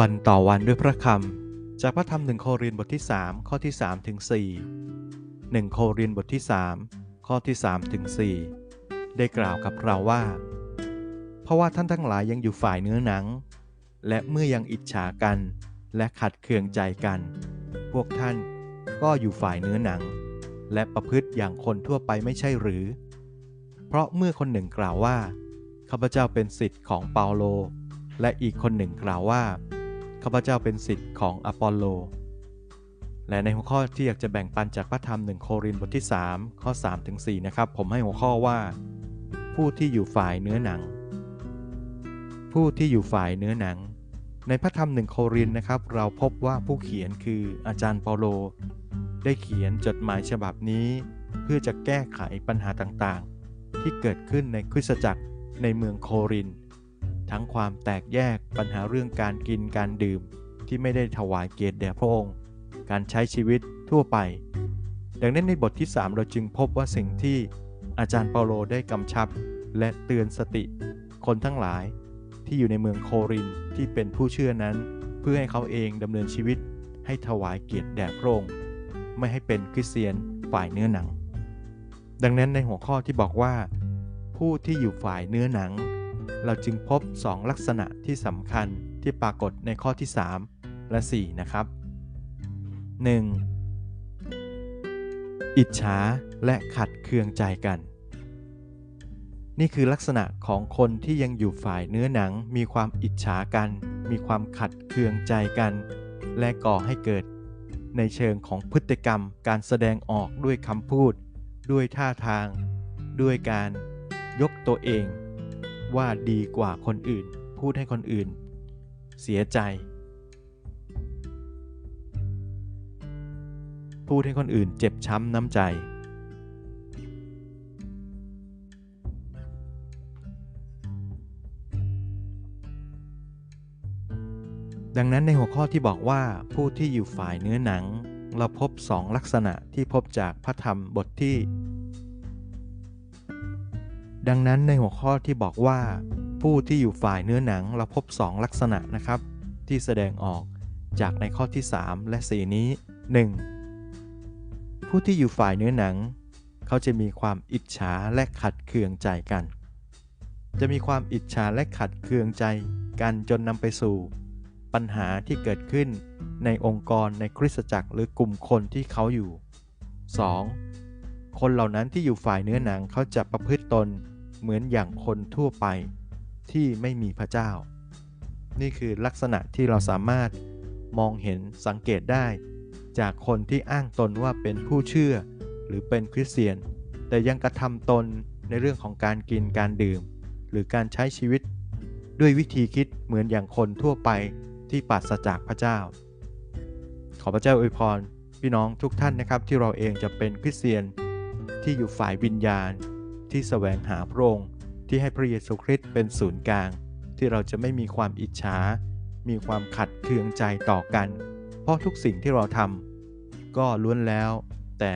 วันต่อวันด้วยพระคำ จากพระธรรมหนึ่งโครินธ์บทที่ 3 ข้อที่3ถึง4 1โครินธ์บทที่ 3 ข้อที่3ถึง4ได้กล่าวกับเราว่า เพราะว่าท่านทั้งหลายยังอยู่ฝ่ายเนื้อหนัง และเมื่อยังอิจฉากัน และขัดเคืองใจกัน พวกท่านก็อยู่ฝ่ายเนื้อหนัง และประพฤติอย่างคนทั่วไปไม่ใช่หรือ เพราะเมื่อคนหนึ่งกล่าวว่าข้าพเจ้าเป็นสิทธิ์ของเปาโล และอีกคนหนึ่งกล่าวว่า ข้าพเจ้าเป็นสิทธิ์ของอปอลโล และในหัวข้อที่อยากจะแบ่งปันจากพระธรรมหนึ่งโครินธ์บทที่ 3 ข้อ3ถึง4นะครับ ผมให้หัวข้อว่า ผู้ที่อยู่ฝ่ายเนื้อหนัง ผู้ที่อยู่ฝ่ายเนื้อหนัง ในพระธรรมหนึ่งโครินธ์นะครับ เราพบว่าผู้เขียนคืออาจารย์เปาโล ได้เขียนจดหมายฉบับนี้ เพื่อจะแก้ไขปัญหาต่างๆ ที่เกิดขึ้นในคริสตจักรในเมืองโครินธ์ ทั้งความแตกแยกปัญหาเรื่องการกินการดื่มที่ไม่ได้ถวายเกียรติแด่พระองค์ การใช้ชีวิตทั่วไป ดังนั้นในบทที่ 3 เราจึงพบว่าสิ่งที่อาจารย์เปาโลได้กำชับ และเตือนสติ คนทั้งหลายที่อยู่ในเมืองโครินที่เป็นผู้เชื่อนั้น เพื่อให้เขาเองดำเนินชีวิต ให้ถวายเกียรติแด่พระองค์ไม่ให้เป็นคริสเตียนฝ่ายเนื้อหนัง ดังนั้นในหัวข้อที่บอกว่า ผู้ที่อยู่ฝ่ายเนื้อหนัง เราจึงพบ 2 ลักษณะที่สำคัญที่ปรากฏในข้อที่ 3 และ 4 นะครับ 1. อิจฉาและขัดเคืองใจกัน นี่คือลักษณะของคนที่ยังอยู่ฝ่ายเนื้อหนัง มีความอิจฉากัน มีความขัดเคืองใจกัน และก่อให้เกิด ในเชิงของพฤติกรรมการแสดงออกด้วยคำพูด ด้วยท่าทาง ด้วยการยกตัวเอง ว่าดีกว่าคนอื่น พูดให้คนอื่น เสียใจ พูดให้คนอื่นเจ็บช้ำน้ำใจ ดังนั้นในหัวข้อที่บอกว่าผู้ที่อยู่ฝ่ายเนื้อหนัง เราพบสองลักษณะที่พบจากพระธรรมบทที่ ดังนั้นในหัวข้อที่บอกว่า ผู้ที่อยู่ฝ่ายเนื้อหนังเราพบ 2 ลักษณะนะครับ ที่แสดงออกจากในข้อที่ 3 และ 4 นี้ 1. ผู้ที่อยู่ฝ่ายเนื้อหนัง เขาจะมีความอิจฉาและขัดเคืองใจกัน จะมีความอิจฉาและขัดเคืองใจกันจนนำไปสู่ ปัญหาที่เกิดขึ้นในองค์กรในคริสตจักรหรือกลุ่มคนที่เขาอยู่ 2. คนเหล่านั้นที่อยู่ฝ่ายเนื้อหนังเขาจะประพฤติตนเหมือนอย่างคนทั่วไปที่ไม่มีพระเจ้า นี่คือลักษณะที่เราสามารถมองเห็นสังเกตได้จากคนที่อ้างตนว่าเป็นผู้เชื่อ หรือเป็นคริสเตียน แต่ยังกระทำตนในเรื่องของการกินการดื่ม หรือการใช้ชีวิต ด้วยวิธีคิดเหมือนอย่างคนทั่วไปที่ปราศจากพระเจ้า ขอพระเจ้าอวยพร พี่น้องทุกท่านนะครับที่เราเองจะเป็นคริสเตียน ที่อยู่ฝ่ายวิญญาณ ที่แสวงหาพระองค์ที่ให้พระเยซูคริสต์เป็นศูนย์กลาง ที่เราจะไม่มีความอิจฉา มีความขัดเคืองใจต่อกัน เพราะทุกสิ่งที่เราทำก็ล้วนแล้วแต่